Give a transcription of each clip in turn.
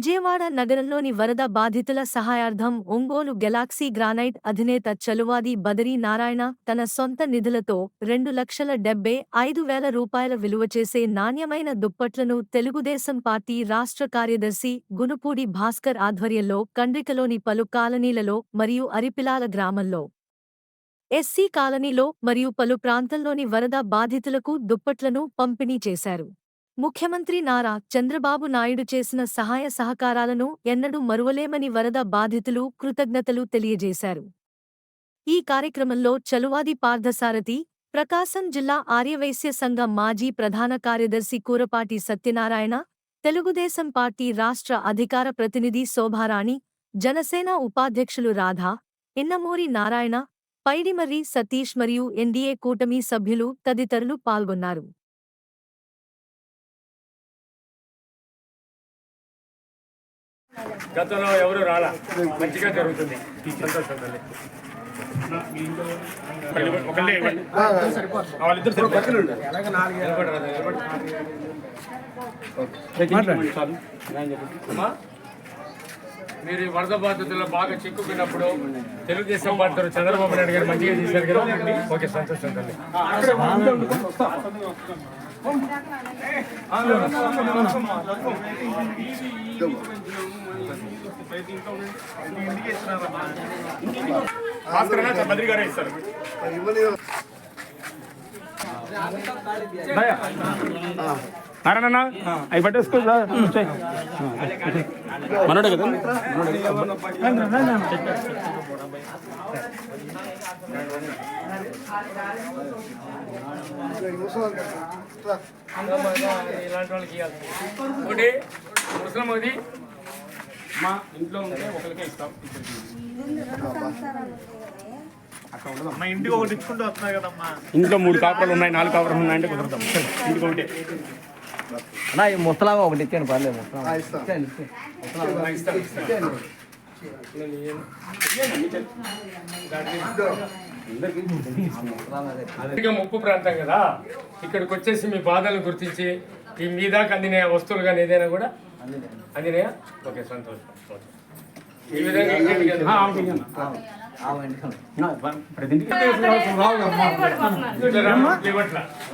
విజయవాడ నగరంలోని వరద బాధితుల సహాయార్థం ఒంగోలు గెలాక్సీ గ్రానైట్ అధినేత చలువాది బదరీ నారాయణ తన సొంత నిధులతో రెండు లక్షల డెబ్బై ఐదు వేల రూపాయల విలువ చేసే నాణ్యమైన దుప్పట్లను తెలుగుదేశం పార్టీ రాష్ట్ర కార్యదర్శి గునుపూడి భాస్కర్ ఆధ్వర్యంలో కండ్రికలోని పలు కాలనీలలో మరియు అరిపిలాల గ్రామంలో. ఎస్సీ కాలనీలో మరియు పలు ప్రాంతంలోని వరద బాధితులకు దుప్పట్లను పంపిణీ చేశారు. ముఖ్యమంత్రి నారా చంద్రబాబు నాయుడు చేసిన సహాయ సహకారాలను ఎన్నడూ మరువలేమని వరద బాధితులు కృతజ్ఞతలు తెలియజేశారు. ఈ కార్యక్రమంలో చలువాది పార్థసారథి ప్రకాశం జిల్లా ఆర్యవైశ్య సంఘ మాజీ ప్రధాన కార్యదర్శి కూరపాటి సత్యనారాయణ తెలుగుదేశం పార్టీ రాష్ట్ర అధికార ప్రతినిధి శోభారాణి జనసేన ఉపాధ్యక్షులు రాధా ఇన్నమూరి నారాయణ పైడిమర్రి సతీష్ మరియు ఎన్డీఏ కూటమి సభ్యులు తదితరులు పాల్గొన్నారు. గతంలో ఎవరు రాలా మంచిగా జరుగుతుంది సంతోషం తల్లి. ఒకళ్ళే ఇవ్వండి. వాళ్ళిద్దరు సరిపోతారు. నిలబడరా, నిలబడు. చాలు. అమ్మా, మీరు వరద బాధితుల్లో బాగా చిక్కుకున్నప్పుడు తెలుగుదేశం పార్టీ చంద్రబాబు నాయుడు గారు మంచిగా చేశారు కదా ఓకే సంతోషం తల్లి మంత్రి గారే ఇస్తారు నారాయణ అవి పట్టేసుకో మనోడే కదా? ఒకటి ముస్లిం మా ఇంట్లో ఉంటే ఒకరికే ఇస్తాం. మా ఇంటికి ఒకటి ఇచ్చుకుంటూ వస్తున్నాయి కదమ్మా. ఇంట్లో మూడు కాపురాలు ఉన్నాయి నాలుగు కాపురాలు ఉన్నాయంటే కుదరదాం. ఇంటికి ఒకటి. అన్నా ఈ ముసలాగా ఒకటి ఇచ్చాను పర్లేదు ఇచ్చాను, ఇచ్చాను. అందుకే ముప్పు ప్రాంతం కదా. ఇక్కడికి వచ్చేసి మీ బాధలను గుర్తించి ఈ మీ దాకా అందిన వస్తువులు కానీ ఏదైనా కూడా? అందినాయా? ఓకే సంతోషం. ఈ విధంగా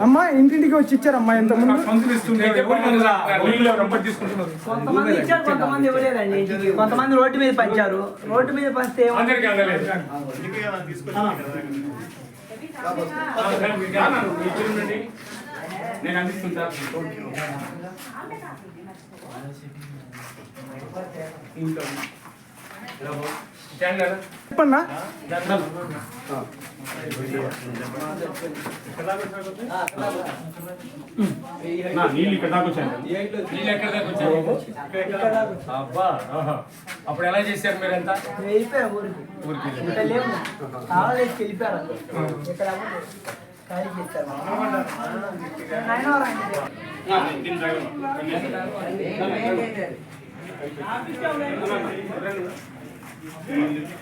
అమ్మా ఇంటింటికి వచ్చి ఇచ్చారమ్మా ఇంత ముందు. కొంతమంది ఇచ్చారు కొంతమంది ఇవ్వలేదండి ఇంటికి కొంతమంది రోడ్డు మీద పంచారు రోడ్డు మీద పంచితే. నేను అందిస్తుంటా? చెప్పన్నా నా నీళ్ళు ఇక్కడ దాకా వచ్చాను నీళ్ళు ఎక్కడ దాకా వచ్చాయి అబ్బా ఆహా. అప్పుడు ఎలా చేశారు మీరంతా వెళ్ళిపోయారు ఊరికి ఊరికి వెళ్ళి. ఇక్కడ లేవు కావాలేసి వెళ్ళిపోయారు ఇక్కడ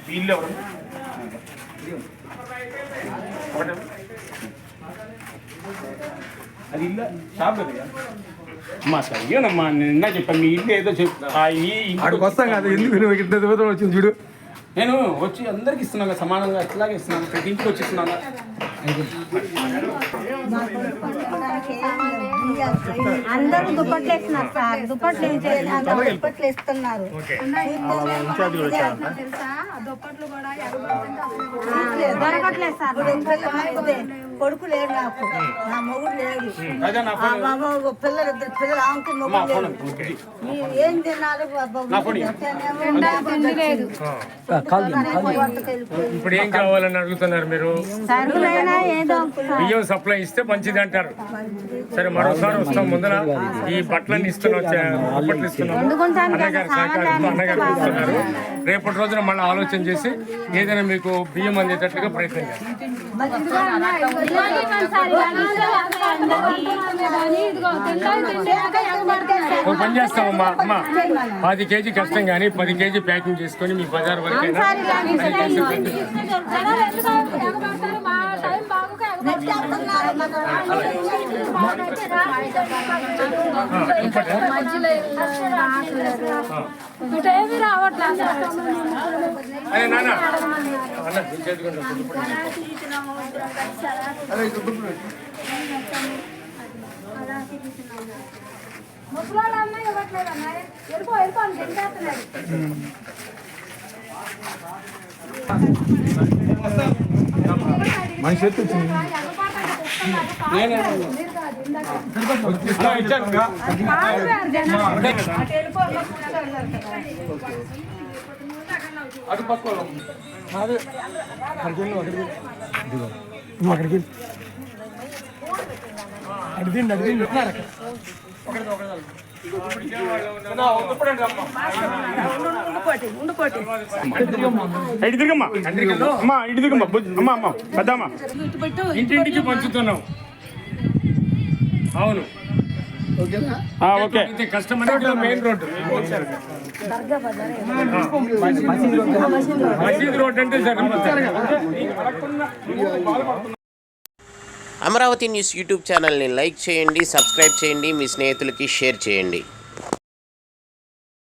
వీళ్ళు ఎవరు. అది ఇల్లు? షాప్ కదా? అమ్మా సార్ ఇయ్యనమ్మా నేను ఇందా చెప్పాను మీ ఇల్లు ఏదో చెప్పు ఇంటికి అక్కడికి వస్తాం కదా ఎందుకు నువ్వు ఇంత దూరం వచ్చింది చూడు. నేను వచ్చి అందరికి ఇస్తున్నాను సమానంగా ఇట్లాగే ఇస్తున్నాను ప్రతి ఇంటికి వచ్చి ఇస్తున్నాను అందరూ దుప్పట్లు వేస్తున్నారు సార్. దుప్పట్లు ఏం చేయాలి అందరూ దుప్పట్లు వేస్తున్నారు. దొరకట్లేదు సార్. కొడుకు లేడు నాకు. నా మొగుడు లేడు. ఒక పిల్లలు ఇద్దరు పిల్లలు ఆమెకి మొగుడు లేడు. ఏం తినాలి ఇప్పుడు ఏం కావాలని అడుగుతున్నారు మీరు? బియ్యం సప్లై ఇస్తే మంచిది అంటారు. సరే మరోసారి వస్తాం ముందర. ఈ బట్టలన్నీ ఇస్తున్నాం చే- దుప్పట్లు ఇస్తున్నాం అన్నగారి సహకారంతో అన్నగారు ఇస్తున్నారు రేపటి రోజున మళ్ళీ ఆలోచన చేసి ఏదైనా మీకు బియ్యం అందేటట్లుగా ప్రయత్నం చేస్తాం. ఒక పని చేస్తామమ్మా అమ్మా పది కేజీ కష్టం కానీ పది కేజీ ప్యాకింగ్ చేసుకొని మీ బజార్ వరకైనా రావట్లేదు అరే నాన్న. అన్న చేతుకుంటా ముసలోళ్ళు అన్నా ఇవ్వట్లేదు అన్న వెళ్ళిపో వెళ్ళిపో అని తింటేస్తున్నాడు మనిషి ఎత్తు వచ్చింది. నువ్వు అక్కడికి అమ్మా అమ్మా పెద్దమ్మా ఇంటింటికి పంచుతున్నాం అవును ఓకే కష్టమని main road Amaravati news YouTube ఛానల్ని లైక్ చేయండి సబ్స్క్రైబ్ చేయండి మీ స్నేహితులకి షేర్ చేయండి.